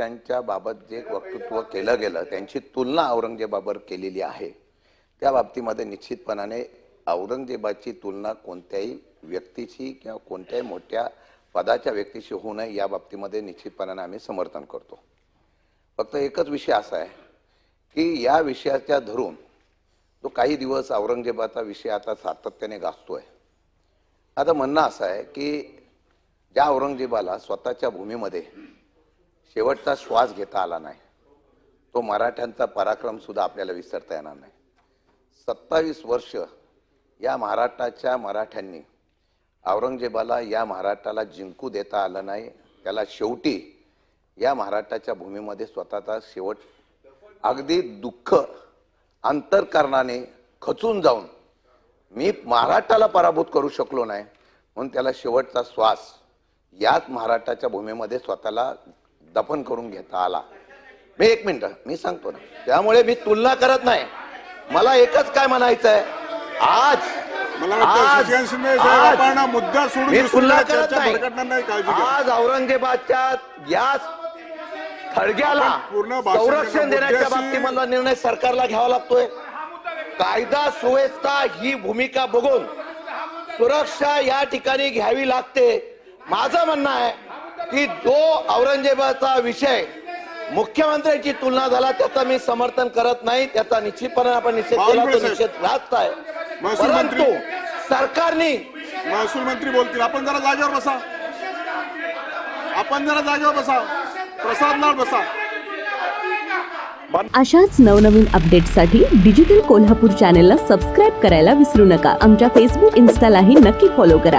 मुख्यमंत्र्यांच्या बाबत जे वक्तृत्व केलं गेलं त्यांची तुलना औरंगजेबाबर केलेली आहे. त्या बाबतीमध्ये निश्चितपणाने औरंगजेबाची तुलना कोणत्याही व्यक्तीशी किंवा कोणत्याही मोठ्या पदाच्या व्यक्तीशी होऊ नये या बाबतीमध्ये निश्चितपणाने आम्ही समर्थन करतो. फक्त एकच विषय असा आहे की या विषयाच्या धरून जो काही दिवस औरंगजेबाचा विषय आता सातत्याने गाजतोय. आता म्हणणं असं आहे की ज्या औरंगजेबाला स्वतःच्या भूमीमध्ये शेवटचा श्वास घेता आला नाही. तो मराठ्यांचा पराक्रम सुद्धा आपल्याला विसरता येणार नाही. सत्तावीस वर्ष या महाराष्ट्राच्या मराठ्यांनी औरंगजेबाला या महाराष्ट्राला जिंकू देता आलं नाही. त्याला शेवटी या महाराष्ट्राच्या भूमीमध्ये स्वतःचा शेवट अगदी दुःख अंतरकरणाने खचून जाऊन मी महाराष्ट्राला पराभूत करू शकलो नाही. म्हणून त्याला शेवटचा श्वास याच महाराष्ट्राच्या भूमीमध्ये स्वतःला दफन करून घेता आला. मी एक मिनिट मी सांगतो ना. त्यामुळे मी तुलना करत नाही. मला एकच काय म्हणायचं आहे आज आज- मुद्दा सोडून मी तुलना करत नाही. आज औरंगजेबाच्या या थडग्याला संरक्षण. देण्याच्या बाबतीमधला निर्णय सरकारला घ्यावा लागतोय. कायदा सुव्यवस्था ही भूमिका बघून सुरक्षा या ठिकाणी घ्यावी लागते. माझं म्हणणं आहे की जो औरंगजेबाचा विषय. मुख्यमंत्र्यांची तुलना झाला त्याचं मी समर्थन करत नाही त्याचा निश्चितपणे आपण निषेध केला तो. निषेध रास्त आहे महसूल मंत्री. परंतु सरकारने महसूल मंत्री बोलतील. आपण जरा जागेवर बसा. आपण जरा जागेवर बसा. प्रसाद लाड बसा. अशाच नवनवीन अपडेट्ससाठी डिजिटल कोल्हापूर चॅनेलला सबस्क्राईब करायला विसरू नका. आमच्या फेसबुक इन्स्टालाही नक्की फॉलो करा.